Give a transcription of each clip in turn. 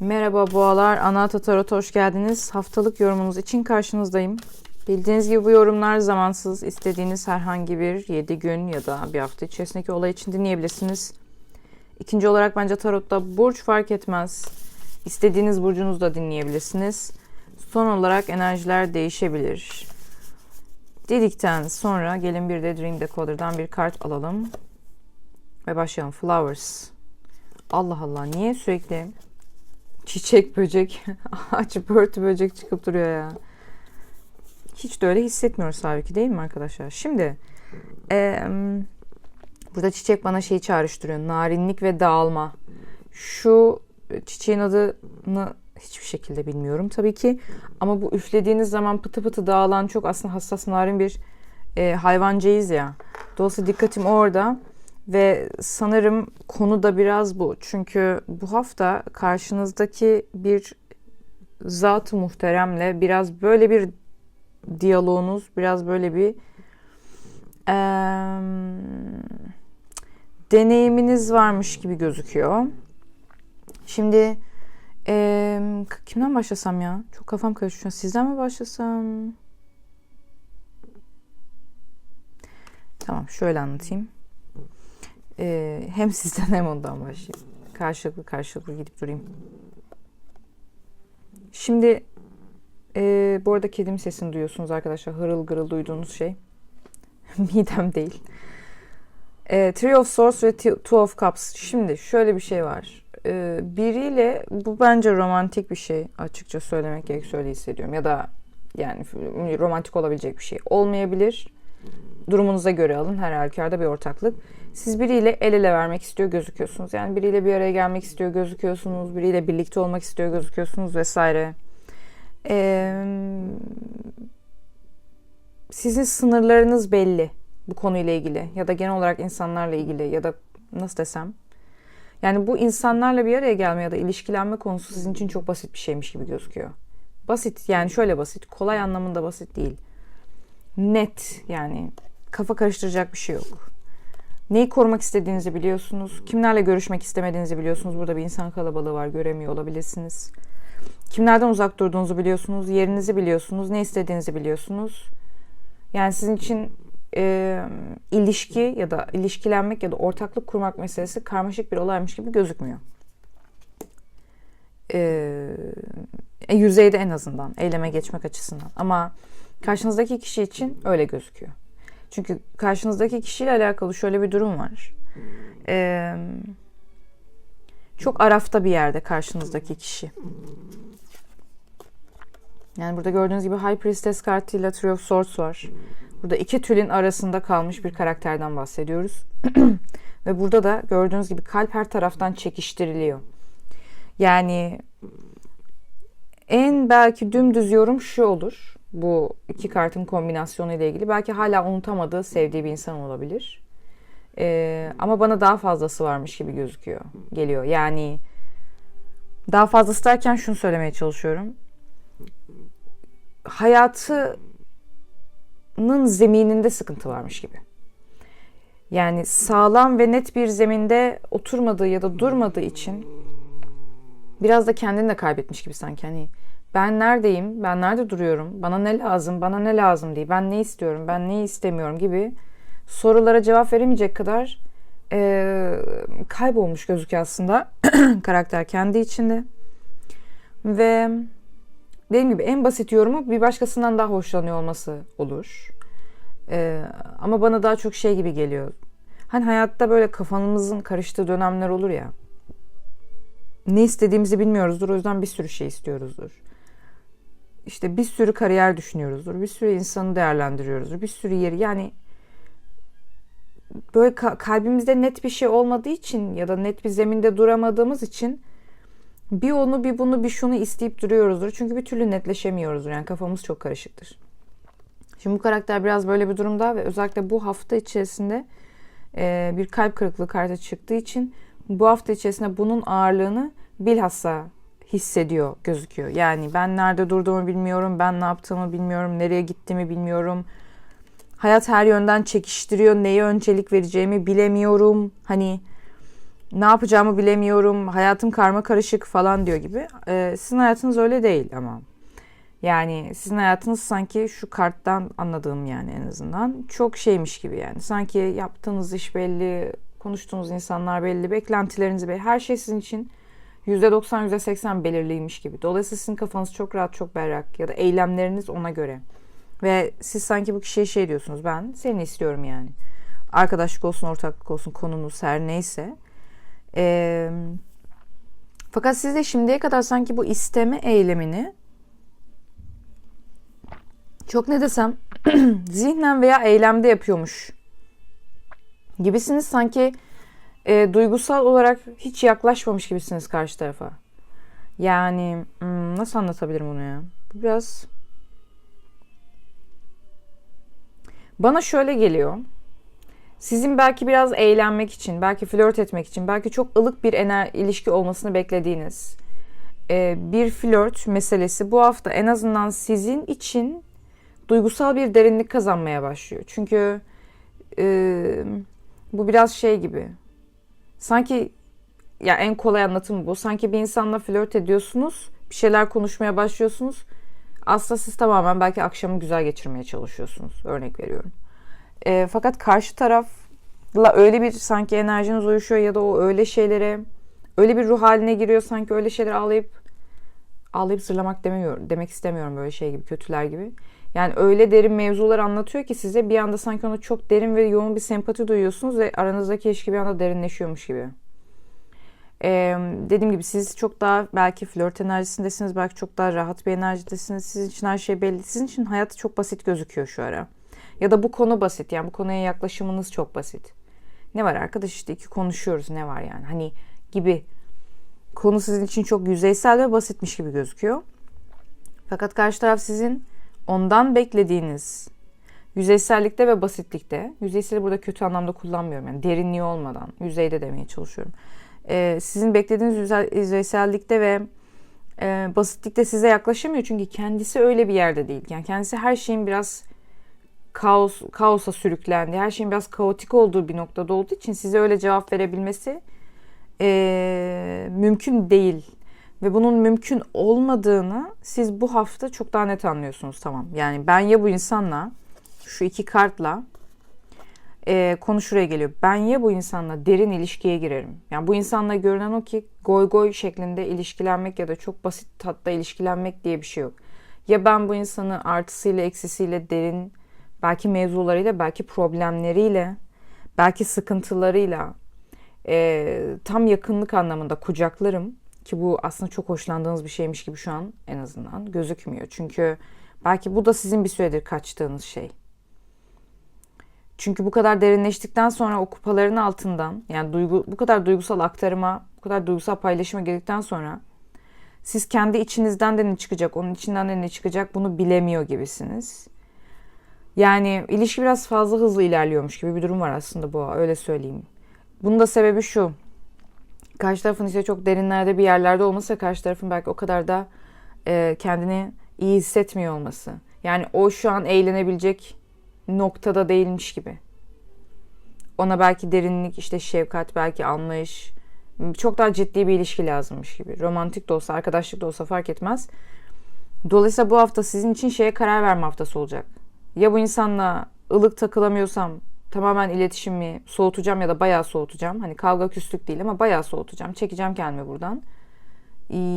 Merhaba boğalar, Anahta Tarot'a hoş geldiniz. Haftalık yorumunuz için karşınızdayım. Bildiğiniz gibi bu yorumlar zamansız. İstediğiniz herhangi bir 7 gün ya da bir hafta içerisindeki olay için dinleyebilirsiniz. İkinci olarak bence Tarot'ta burç fark etmez. İstediğiniz burcunuzu da dinleyebilirsiniz. Son olarak enerjiler değişebilir. Dedikten sonra gelin bir de Dream Decoder'dan bir kart alalım. Ve başlayalım. Flowers. Allah Allah niye sürekli çiçek böcek ağaç börtü böcek çıkıp duruyor ya. Hiç de öyle hissetmiyoruz halbuki değil mi arkadaşlar? Şimdi e, burada çiçek bana şeyi çağrıştırıyor. Narinlik ve dağılma. Şu çiçeğin adını hiçbir şekilde bilmiyorum tabii ki. Ama bu üflediğiniz zaman pıtı pıtı dağılan çok aslında hassas narin bir e, hayvancayız ya. Dolayısıyla dikkatim orada. Ve sanırım konu da biraz bu. Çünkü bu hafta karşınızdaki bir zat muhteremle biraz böyle bir diyaloğunuz, biraz böyle bir e, deneyiminiz varmış gibi gözüküyor. Şimdi e, kimden başlasam ya? Çok kafam karışıyor. Sizden mi başlasam? Tamam şöyle anlatayım. Ee, hem sizden hem ondan başlayayım. Karşılıklı karşılıklı gidip durayım. Şimdi e, bu arada kedim sesini duyuyorsunuz arkadaşlar. Hırıl gırıl duyduğunuz şey. Midem değil. E, Three of Swords ve Two of Cups. Şimdi şöyle bir şey var. E, biriyle bu bence romantik bir şey açıkça söylemek gerek öyle hissediyorum. Ya da yani romantik olabilecek bir şey. Olmayabilir. Durumunuza göre alın. Her halükarda bir ortaklık. Siz biriyle el ele vermek istiyor gözüküyorsunuz. Yani biriyle bir araya gelmek istiyor gözüküyorsunuz. Biriyle birlikte olmak istiyor gözüküyorsunuz vesaire. Ee, sizin sınırlarınız belli bu konuyla ilgili ya da genel olarak insanlarla ilgili ya da nasıl desem. Yani bu insanlarla bir araya gelme ya da ilişkilenme konusu sizin için çok basit bir şeymiş gibi gözüküyor. Basit yani şöyle basit, kolay anlamında basit değil. Net yani kafa karıştıracak bir şey yok. Neyi korumak istediğinizi biliyorsunuz. Kimlerle görüşmek istemediğinizi biliyorsunuz. Burada bir insan kalabalığı var. Göremiyor olabilirsiniz. Kimlerden uzak durduğunuzu biliyorsunuz. Yerinizi biliyorsunuz. Ne istediğinizi biliyorsunuz. Yani sizin için e, ilişki ya da ilişkilenmek ya da ortaklık kurmak meselesi karmaşık bir olaymış gibi gözükmüyor. E, yüzeyde en azından eyleme geçmek açısından. Ama karşınızdaki kişi için öyle gözüküyor. Çünkü karşınızdaki kişiyle alakalı şöyle bir durum var. Ee, çok arafta bir yerde karşınızdaki kişi. Yani burada gördüğünüz gibi High Priestess kartıyla Three of Swords var. Burada iki tülin arasında kalmış bir karakterden bahsediyoruz. Ve burada da gördüğünüz gibi kalp her taraftan çekiştiriliyor. Yani en belki dümdüz yorum şu olur bu iki kartın kombinasyonu ile ilgili. Belki hala unutamadığı, sevdiği bir insan olabilir. Ee, ama bana daha fazlası varmış gibi gözüküyor, geliyor. Yani daha fazlası derken şunu söylemeye çalışıyorum. Hayatının zemininde sıkıntı varmış gibi. Yani sağlam ve net bir zeminde oturmadığı ya da durmadığı için biraz da kendini de kaybetmiş gibi sanki. Hani ben neredeyim, ben nerede duruyorum, bana ne lazım, bana ne lazım diye, ben ne istiyorum, ben ne istemiyorum gibi sorulara cevap veremeyecek kadar e, kaybolmuş gözüküyor aslında karakter kendi içinde. Ve dediğim gibi en basit yorumu bir başkasından daha hoşlanıyor olması olur. E, ama bana daha çok şey gibi geliyor. Hani hayatta böyle kafanımızın karıştığı dönemler olur ya. Ne istediğimizi bilmiyoruzdur o yüzden bir sürü şey istiyoruzdur işte bir sürü kariyer düşünüyoruzdur. Bir sürü insanı değerlendiriyoruzdur. Bir sürü yeri yani böyle kalbimizde net bir şey olmadığı için ya da net bir zeminde duramadığımız için bir onu bir bunu bir şunu isteyip duruyoruzdur. Çünkü bir türlü netleşemiyoruzdur. Yani kafamız çok karışıktır. Şimdi bu karakter biraz böyle bir durumda ve özellikle bu hafta içerisinde bir kalp kırıklığı kartı çıktığı için bu hafta içerisinde bunun ağırlığını bilhassa hissediyor gözüküyor. Yani ben nerede durduğumu bilmiyorum, ben ne yaptığımı bilmiyorum, nereye gittiğimi bilmiyorum. Hayat her yönden çekiştiriyor, neye öncelik vereceğimi bilemiyorum. Hani ne yapacağımı bilemiyorum, hayatım karma karışık falan diyor gibi. Ee, sizin hayatınız öyle değil ama. Yani sizin hayatınız sanki şu karttan anladığım yani en azından çok şeymiş gibi yani. Sanki yaptığınız iş belli, konuştuğunuz insanlar belli, beklentileriniz belli. Her şey sizin için %90, %80 belirliymiş gibi. Dolayısıyla sizin kafanız çok rahat, çok berrak ya da eylemleriniz ona göre. Ve siz sanki bu kişiye şey diyorsunuz. Ben seni istiyorum yani. Arkadaşlık olsun, ortaklık olsun, konunuz her neyse. Ee, fakat siz de şimdiye kadar sanki bu isteme eylemini çok ne desem zihnen veya eylemde yapıyormuş gibisiniz. Sanki e, duygusal olarak hiç yaklaşmamış gibisiniz karşı tarafa. Yani hmm, nasıl anlatabilirim bunu ya? Bu biraz bana şöyle geliyor. Sizin belki biraz eğlenmek için, belki flört etmek için, belki çok ılık bir ener ilişki olmasını beklediğiniz e, bir flört meselesi bu hafta en azından sizin için duygusal bir derinlik kazanmaya başlıyor. Çünkü e, bu biraz şey gibi. Sanki ya en kolay anlatım bu. Sanki bir insanla flört ediyorsunuz, bir şeyler konuşmaya başlıyorsunuz. Aslında siz tamamen belki akşamı güzel geçirmeye çalışıyorsunuz. Örnek veriyorum. E, fakat karşı tarafla öyle bir sanki enerjiniz uyuşuyor ya da o öyle şeylere öyle bir ruh haline giriyor sanki öyle şeyler ağlayıp ağlayıp zırlamak demiyorum demek istemiyorum böyle şey gibi kötüler gibi. Yani öyle derin mevzular anlatıyor ki size bir anda sanki ona çok derin ve yoğun bir sempati duyuyorsunuz ve aranızdaki ilişki bir anda derinleşiyormuş gibi. Ee, dediğim gibi siz çok daha belki flört enerjisindesiniz, belki çok daha rahat bir enerjidesiniz. Sizin için her şey belli. Sizin için hayat çok basit gözüküyor şu ara. Ya da bu konu basit. Yani bu konuya yaklaşımınız çok basit. Ne var arkadaş işte iki konuşuyoruz ne var yani hani gibi. Konu sizin için çok yüzeysel ve basitmiş gibi gözüküyor. Fakat karşı taraf sizin ondan beklediğiniz yüzeysellikte ve basitlikte, yüzeyseli burada kötü anlamda kullanmıyorum yani derinliği olmadan, yüzeyde demeye çalışıyorum. Ee, sizin beklediğiniz yüzeysellikte ve e, basitlikte size yaklaşamıyor çünkü kendisi öyle bir yerde değil. Yani kendisi her şeyin biraz kaos kaosa sürüklendi, her şeyin biraz kaotik olduğu bir noktada olduğu için size öyle cevap verebilmesi e, mümkün değil ve bunun mümkün olmadığını siz bu hafta çok daha net anlıyorsunuz tamam. Yani ben ya bu insanla şu iki kartla e, konu şuraya geliyor. Ben ya bu insanla derin ilişkiye girerim. Yani bu insanla görünen o ki goy goy şeklinde ilişkilenmek ya da çok basit tatta ilişkilenmek diye bir şey yok. Ya ben bu insanı artısıyla eksisiyle derin belki mevzularıyla belki problemleriyle belki sıkıntılarıyla e, tam yakınlık anlamında kucaklarım ki bu aslında çok hoşlandığınız bir şeymiş gibi şu an en azından gözükmüyor. Çünkü belki bu da sizin bir süredir kaçtığınız şey. Çünkü bu kadar derinleştikten sonra o kupaların altından yani duygu, bu kadar duygusal aktarıma, bu kadar duygusal paylaşıma girdikten sonra siz kendi içinizden de ne çıkacak, onun içinden de ne çıkacak bunu bilemiyor gibisiniz. Yani ilişki biraz fazla hızlı ilerliyormuş gibi bir durum var aslında bu öyle söyleyeyim. Bunun da sebebi şu. Karşı tarafın ise çok derinlerde bir yerlerde olması karşı tarafın belki o kadar da e, kendini iyi hissetmiyor olması. Yani o şu an eğlenebilecek noktada değilmiş gibi. Ona belki derinlik, işte şefkat, belki anlayış, çok daha ciddi bir ilişki lazımmış gibi. Romantik de olsa, arkadaşlık da olsa fark etmez. Dolayısıyla bu hafta sizin için şeye karar verme haftası olacak. Ya bu insanla ılık takılamıyorsam tamamen iletişimi soğutacağım ya da bayağı soğutacağım. Hani kavga küslük değil ama bayağı soğutacağım. Çekeceğim kendimi buradan.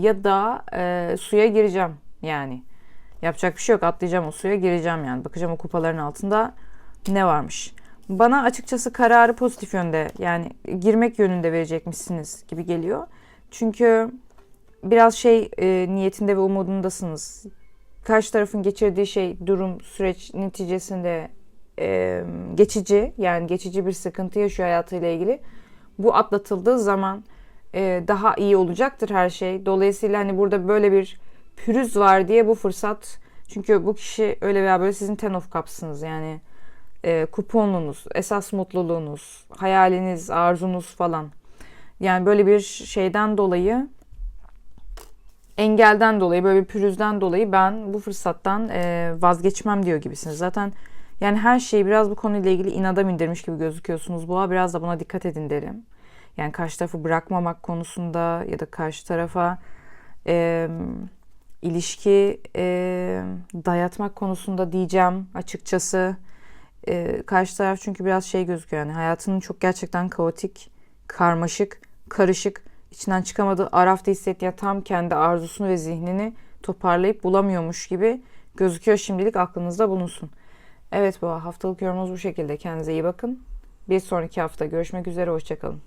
Ya da e, suya gireceğim yani. Yapacak bir şey yok. Atlayacağım o suya gireceğim yani. Bakacağım o kupaların altında ne varmış. Bana açıkçası kararı pozitif yönde yani girmek yönünde verecekmişsiniz gibi geliyor. Çünkü biraz şey e, niyetinde ve umudundasınız. Karşı tarafın geçirdiği şey durum süreç neticesinde e, geçici yani geçici bir sıkıntı yaşıyor hayatıyla ilgili. Bu atlatıldığı zaman e, daha iyi olacaktır her şey. Dolayısıyla hani burada böyle bir pürüz var diye bu fırsat çünkü bu kişi öyle veya böyle sizin ten of cups'ınız yani e, kuponunuz, esas mutluluğunuz, hayaliniz, arzunuz falan. Yani böyle bir şeyden dolayı engelden dolayı böyle bir pürüzden dolayı ben bu fırsattan e, vazgeçmem diyor gibisiniz. Zaten yani her şeyi biraz bu konuyla ilgili inada indirmiş gibi gözüküyorsunuz. Boğa biraz da buna dikkat edin derim. Yani karşı tarafı bırakmamak konusunda ya da karşı tarafa e, ilişki e, dayatmak konusunda diyeceğim açıkçası. E, karşı taraf çünkü biraz şey gözüküyor yani hayatının çok gerçekten kaotik, karmaşık, karışık, içinden çıkamadığı arafta hissettiği tam kendi arzusunu ve zihnini toparlayıp bulamıyormuş gibi gözüküyor şimdilik aklınızda bulunsun. Evet bu haftalık yorumunuz bu şekilde. Kendinize iyi bakın. Bir sonraki hafta görüşmek üzere. Hoşçakalın.